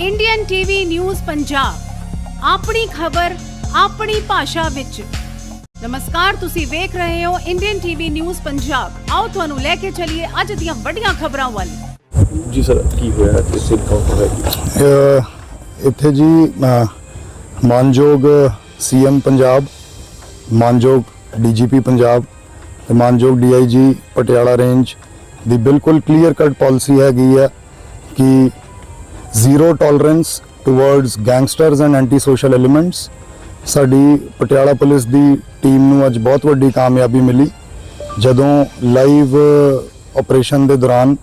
Indian TV news Punjab ਆਪਣੀ ਖਬਰ ਆਪਣੀ ਭਾਸ਼ਾ ਵਿੱਚ। ਨਮਸਕਾਰ ਤੁਸੀਂ ਵੇਖ ਰਹੇ ਹੋ ਇੰਡੀਅਨ ਟੀਵੀ ਨਿਊਜ਼ ਪੰਜਾਬ ਆਓ ਤੁਹਾਨੂੰ ਲੈ ਕੇ ਚੱਲੀਏ ਅੱਜ ਦੀਆਂ ਵੱਡੀਆਂ ਖਬਰਾਂ ਵੱਲ। ਜੀ ਸਰ ਕੀ ਹੋਇਆ ਕਿਸ ਇਨਕਾਊਂਟਰ ਹੈ ਜੀ ਅਹ ਇੱਥੇ ਜੀ ਮਾਨਯੋਗ ਸੀਐਮ ਪੰਜਾਬ ਮਾਨਯੋਗ ਡੀਜੀਪੀ ਪੰਜਾਬ ਤੇ ਮਾਨਯੋਗ ਡੀਆਈਜੀ ਪਟਿਆਲਾ ਰੇਂਜ ਦੀ ਬਿਲਕੁਲ ਕਲੀਅਰ ਕੱਟ ਪਾਲਿਸੀ ਹੈਗੀ ਹੈ ਕਿ zero tolerance towards gangsters and anti social elements ਸਾਡੀ ਪਟਿਆਲਾ ਪੁਲਿਸ ਦੀ ਟੀਮ ਨੂੰ ਅੱਜ ਬਹੁਤ ਵੱਡੀ ਕਾਮਯਾਬੀ ਮਿਲੀ। ਜਦੋਂ ਲਾਈਵ ਆਪਰੇਸ਼ਨ ਦੇ ਦੌਰਾਨ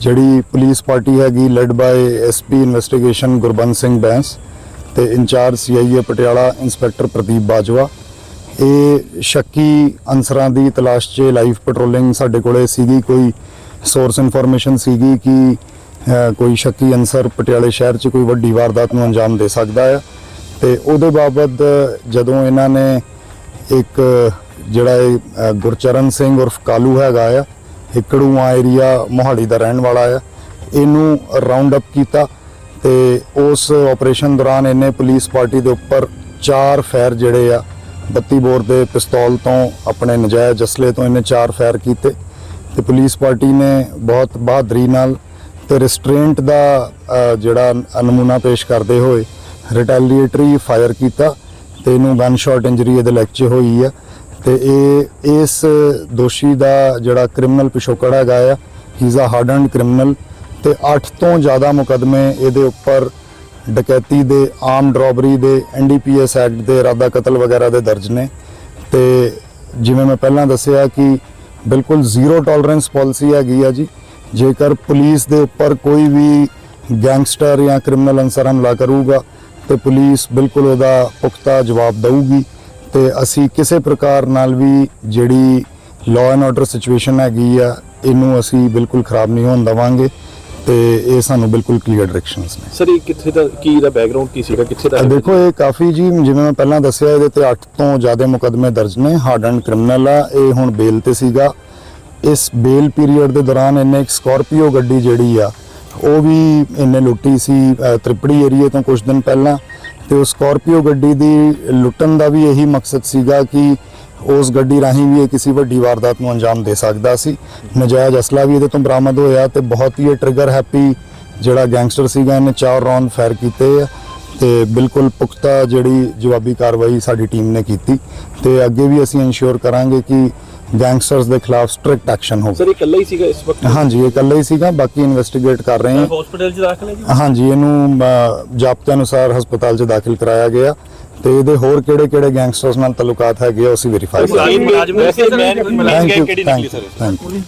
ਜਿਹੜੀ ਪੁਲਿਸ ਪਾਰਟੀ ਹੈਗੀ led by SP investigation Gurband Singh Bains ਤੇ incharge CIA Patiala inspector Pradeep Bajwa, ਇਹ ਸ਼ੱਕੀ ਅਨਸਰਾਂ ਦੀ ਤਲਾਸ਼ 'ਚ ਲਾਈਵ ਪੈਟਰੋਲਿੰਗ ਸਾਡੇ ਕੋਲੇ ਸੀਗੀ। ਕੋਈ ਸੋਰਸ ਇਨਫੋਰਮੇਸ਼ਨ ਸੀਗੀ ਕਿ ਕੋਈ ਸ਼ੱਕੀ ਅਨਸਰ ਪਟਿਆਲੇ ਸ਼ਹਿਰ 'ਚ ਕੋਈ ਵੱਡੀ ਵਾਰਦਾਤ ਨੂੰ ਅੰਜਾਮ ਦੇ ਸਕਦਾ ਹੈ। ਤੇ ਉਹਦੇ ਬਾਬਤ ਜਦੋਂ ਇਹਨਾਂ ਨੇ ਇੱਕ, ਜਿਹੜਾ ਇਹ ਗੁਰਚਰਨ ਸਿੰਘ ਉਰਫ ਕਾਲੂ ਹੈਗਾ ਆ ਹਿਕੜੂਆ ਏਰੀਆ ਮੋਹਾਲੀ ਦਾ ਰਹਿਣ ਵਾਲਾ ਆ, ਇਹਨੂੰ ਰਾਉਂਡ ਅਪ ਕੀਤਾ ਤੇ ਉਸ ਆਪਰੇਸ਼ਨ ਦੌਰਾਨ ਇਹਨੇ ਪੁਲਿਸ ਪਾਰਟੀ ਦੇ ਉੱਪਰ ਚਾਰ ਫੈਰ ਜਿਹੜੇ ਆ 32 ਬੋਰ ਦੇ ਪਿਸਤੌਲ ਤੋਂ ਆਪਣੇ ਨਜਾਇਜ਼ ਅਸਲੇ ਤੋਂ ਇਹਨੇ ਚਾਰ ਫੈਰ ਕੀਤੇ। ਤੇ ਪੁਲਿਸ ਪਾਰਟੀ ਨੇ ਬਹੁਤ ਬਹਾਦਰੀ ਨਾਲ ਤੇ ਰਿਸਟ੍ਰੇਂਟ ਦਾ ਜਿਹੜਾ ਨਮੂਨਾ ਪੇਸ਼ ਕਰਦੇ ਹੋਏ ਰਿਟੈਲੀਏਟਰੀ ਫਾਇਰ ਕੀਤਾ ਤੇ ਇਹਨੂੰ ਗਨ ਸ਼ਾਟ ਇੰਜਰੀ ਇਹਦੇ ਲੈਗ ਹੋਈ ਆ। ਤੇ ਇਹ, ਇਸ ਦੋਸ਼ੀ ਦਾ ਜਿਹੜਾ ਕ੍ਰਿਮੀਨਲ ਪਿਛੋਕੜ ਹੈਗਾ ਆ ਹੀ ਇਜ਼ ਅ ਹਾਰਡਨਡ ਕ੍ਰਿਮੀਨਲ ਤੇ 8 ਤੋਂ ਜ਼ਿਆਦਾ ਮੁਕਦਮੇ ਇਹਦੇ ਉੱਪਰ ਡਕੈਤੀ ਦੇ ਆਮ ਡਰਾਬਰੀ ਦੇ ਐਨਡੀਪੀਐਸ ਐਕਟ ਦੇ, ਇਰਾਦਾ ਕਤਲ ਵਗੈਰਾ ਦੇ ਦਰਜ ਨੇ। ਤੇ ਜਿਵੇਂ ਮੈਂ ਪਹਿਲਾਂ ਦੱਸਿਆ ਕਿ ਬਿਲਕੁਲ ਜ਼ੀਰੋ ਟੋਲਰੈਂਸ ਪਾਲਿਸੀ ਹੈਗੀ ਆ ਜੀ। ਜੇਕਰ ਪੁਲਿਸ ਦੇ ਉੱਪਰ ਕੋਈ ਵੀ ਗੈਂਗਸਟਰ ਜਾਂ ਕ੍ਰਿਮੀਨਲ ਅਨਸਰ ਹਮਲਾ ਕਰੂਗਾ ਤੇ ਪੁਲਿਸ ਬਿਲਕੁਲ ਉਹਦਾ ਪੁਖਤਾ ਜਵਾਬ ਦਊਗੀ। ਤੇ ਅਸੀਂ ਕਿਸੇ ਪ੍ਰਕਾਰ ਨਾਲ ਵੀ ਜਿਹੜੀ ਲਾਅ ਐਂਡ ਆਰਡਰ ਸਿਚੁਏਸ਼ਨ ਹੈਗੀ ਆ ਇਹਨੂੰ ਅਸੀਂ ਬਿਲਕੁਲ ਖਰਾਬ ਨਹੀਂ ਹੋਣ ਦਵਾਂਗੇ। ਤੇ ਇਹ ਸਾਨੂੰ ਬਿਲਕੁਲ ਕਲੀਅਰ ਡਾਇਰੈਕਸ਼ਨਸ ਨੇ। ਸਰ ਇਹ ਕਿੱਥੇ ਦਾ ਕੀ ਦਾ ਬੈਕਗ੍ਰਾਉਂਡ ਕੀ ਸੀਗਾ? ਕਿੱਥੇ ਦਾ ਦੇਖੋ ਇਹ ਕਾਫੀ ਜੀ ਜਿਵੇਂ ਮੈਂ ਪਹਿਲਾਂ ਦੱਸਿਆ ਇਹਦੇ ਤੇ 8 ਤੋਂ ਜ਼ਿਆਦਾ ਮੁਕਦਮੇ ਦਰਜ ਨੇ। ਹਾਰਡ ਐਂਡ ਕ੍ਰਿਮੀਨਲ ਆ ਇਹ ਹੁਣ ਬੇਲ ਤੇ ਸੀਗਾ। ਇਸ ਬੇਲ ਪੀਰੀਅਡ ਦੇ ਦੌਰਾਨ ਇਹਨੇ ਇੱਕ ਸਕਾਰਪੀਓ ਗੱਡੀ ਜਿਹੜੀ ਆ, ਉਹ ਵੀ ਇਹਨੇ ਲੁੱਟੀ ਸੀ ਤ੍ਰਿਪੜੀ ਏਰੀਏ ਤੋਂ ਕੁਝ ਦਿਨ ਪਹਿਲਾਂ। ਤੇ ਉਹ ਸਕਾਰਪੀਓ ਗੱਡੀ ਦੀ ਲੁੱਟਣ ਦਾ ਵੀ ਇਹੀ ਮਕਸਦ ਸੀਗਾ ਕਿ ਉਸ ਗੱਡੀ ਰਾਹੀਂ ਵੀ ਇਹ ਕਿਸੇ ਵੱਡੀ ਵਾਰਦਾਤ ਨੂੰ ਅੰਜਾਮ ਦੇ ਸਕਦਾ ਸੀ। ਨਜਾਇਜ਼ ਅਸਲਾ ਵੀ ਇਹਦੇ ਤੋਂ ਬਰਾਮਦ ਹੋਇਆ ਤੇ ਬਹੁਤ ਹੀ ਇਹ ਟ੍ਰਿਗਰ ਹੈਪੀ ਜਿਹੜਾ ਗੈਂਗਸਟਰ ਸੀਗਾ, ਇਹਨੇ ਚਾਰ ਰੌਂਡ ਫਾਇਰ ਕੀਤੇ ਆ। ਤੇ ਬਿਲਕੁਲ ਪੁਖਤਾ ਜਿਹੜੀ ਜਵਾਬੀ ਕਾਰਵਾਈ ਸਾਡੀ ਟੀਮ ਨੇ ਕੀਤੀ। ਤੇ ਅੱਗੇ ਵੀ ਅਸੀਂ ਇਨਸ਼ੋਰ ਕਰਾਂਗੇ ਕਿ ਗੈਂਗਸਟਰਸ ਦੇ ਖਿਲਾਫ ਸਟ੍ਰਿਕਟ ਐਕਸ਼ਨ ਹੋਵੇ ਸਰ ਇਹ ਇਕੱਲਾ ਹੀ ਸੀਗਾ ਇਸ ਵਕਤ? ਹਾਂਜੀ ਇਹ ਇਕੱਲਾ ਹੀ ਸੀਗਾ ਬਾਕੀ ਇਨਵੈਸਟੀਗੇਟ ਕਰ ਰਹੇ ਹਾਂ। ਹਸਪੀਟਲ 'ਚ ਦਾਖਲ ਹੈ ਜੀ? ਹਾਂਜੀ ਇਹਨੂੰ ਜ਼ਾਬਤੇ ਅਨੁਸਾਰ ਹਸਪਤਾਲ 'ਚ ਦਾਖਲ ਕਰਾਇਆ ਗਿਆ ਤੇ ਇਹਦੇ ਹੋਰ ਕਿਹੜੇ ਕਿਹੜੇ ਗੈਂਗਸਟਰਸ ਨਾਲ ਤਾਲੁਕਾਤ ਹੈਗੇ ਆ ਉਹ ਅਸੀਂ ਵੈਰੀਫਾਈ ਕਰਾਂਗੇ। ਵੈਸੇ ਮੈਂ ਯੂ ਥੈਂਕ ਯੂ